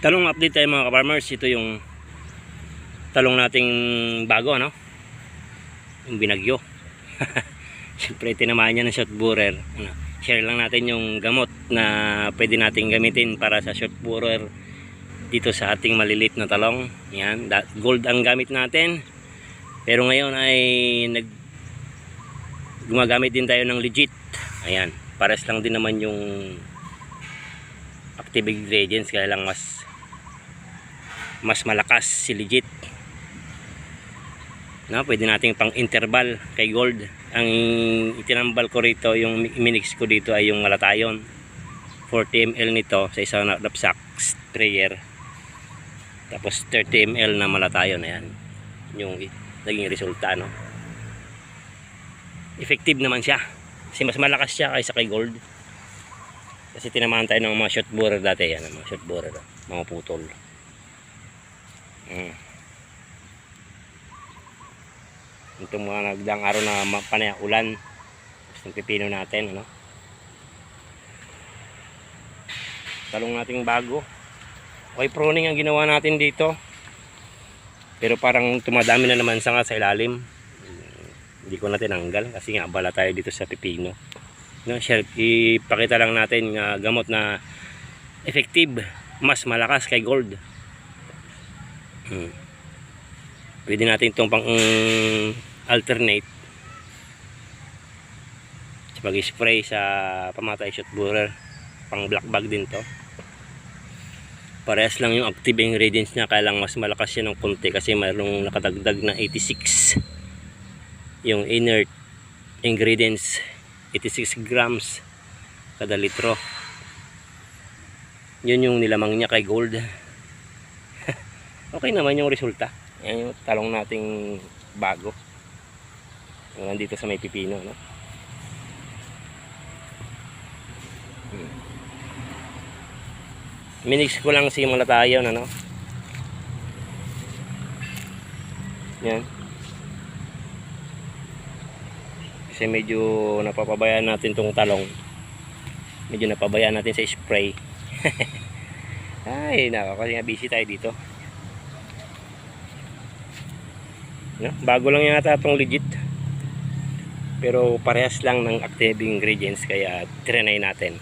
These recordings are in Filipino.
Talong update tayo mga ka-farmers. Ito yung talong nating bago, ano? Yung binagyo. Siyempre, tinamaan niya ng shot borer. Ano? Share lang natin yung gamot na pwede nating gamitin para sa shot borer dito sa ating malilit na talong. Yan, gold ang gamit natin. Pero ngayon ay nag gumagamit din tayo ng legit. Ayan, pares lang din naman yung active ingredients kaya lang mas mas malakas si legit. No, pwede nating pang interval kay gold. Ang itinambal ko rito yung minix ko dito ay yung malatayon. 40 ml nito sa isang knapsack sprayer. Tapos 30 ml na malatayon ayan. Yung naging resulta no? Effective naman siya. Kasi mas malakas siya kaysa kay gold. Kasi tinamaan tayo ng mga shot borer dati yan, mga shot borer, mga putol. Mm. Itong mga nagdang araw na panay ulan. Tapos yung pipino natin, ano. Talong nating bago. Okay, pruning ang ginawa natin dito. Pero parang tumadami na naman sa nga sa ilalim. Hindi ko na tinanggal kasi nga abala tayo dito sa pipino no, share, ipakita lang natin nga gamot na effective mas malakas kay gold hmm. pwede natin itong pang mm, alternate. Sa pag-spray sa pamatay shot borer. Pang black bag din to. Parehas lang yung active ingredients niya kaya lang mas malakas siya ng konti kasi mayroong nakadagdag na 86 yung inert ingredients 86 grams kada litro. Yun yung nilamang niya kay gold okay naman yung resulta. Yan yung talong nating bago. Yung nandito sa may pipino no? Hmm. minix ko lang si malatayon ano yan. Kasi medyo napapabayaan natin tong talong. Medyo napabayaan natin sa spray. Ay nako kasi nga busy tayo dito no? bago lang yata itong legit. Pero parehas lang ng active ingredients kaya trinay natin.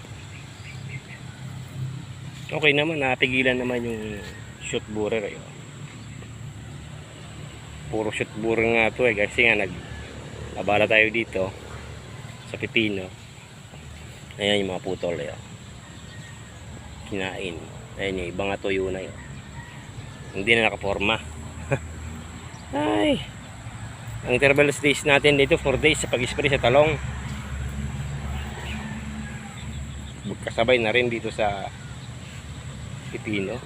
Okay naman napigilan naman yung shoot borer eh. puro shoot borer nga to eh kasi nga nag abala tayo dito sa pipino. Ayan yung mga putol yun kinain. Ayan yung ibang tuyo na yun hindi na nakaporma ay. Ang interval stage natin dito 4 days sa pag-spray sa talong. Kasabay na rin dito sa pipino.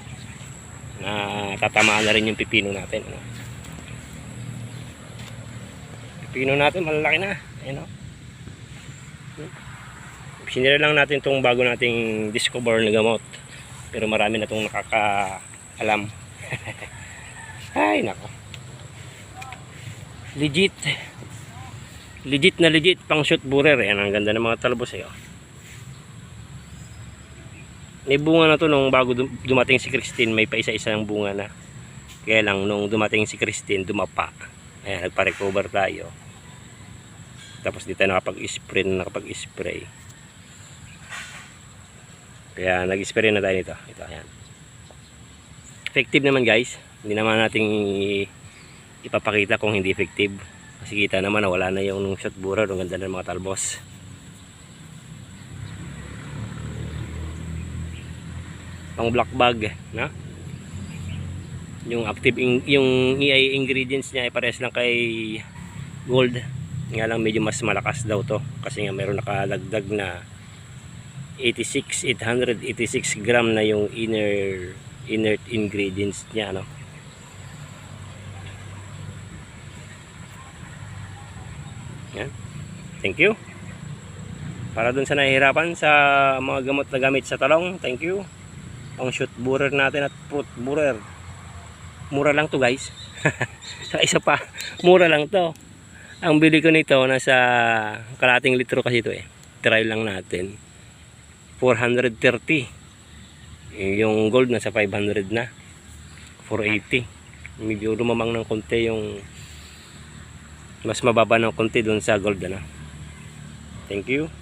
Na tatamaan na rin yung pipino natin ano? pino natin malalaki na ayun o sinira lang natin itong bago nating discover na gamot. Pero marami na itong nakakaalam. Ay nako legit legit na legit pang shoot borer yan ang ganda ng mga talbos eh oh. may bunga na to nung bago dum- dumating si Christine may pa isa-isa ng bunga na kaya lang nung dumating si Christine dumapa Ayan, nagpa-recover tayo. Tapos dito nakapag-spray na nakapag-spray. Kaya nag-spray na tayo nito. Ito, ayan. Effective naman guys. Hindi naman natin i- ipapakita kung hindi effective. Kasi kita naman na wala na yung shot bura. Ang ganda ng mga talbos. Pang black bag. Na? yung active in, yung EI ingredients niya ay pares lang kay gold nga lang medyo mas malakas daw to kasi nga meron nakalagdag na 86 886 gram na yung inner inert ingredients niya ano yan. Thank you. Para dun sa nahihirapan sa mga gamot na gamit sa talong thank you. Pang shoot borer natin at fruit borer mura lang to guys. Sa isa pa mura lang to. Ang bili ko nito nasa kalating litro kasi ito eh. Try lang natin. 430 Yung gold nasa 500 na. 480. Medyo lumamang ng konti yung mas mababa ng konti doon sa gold ano. Thank you.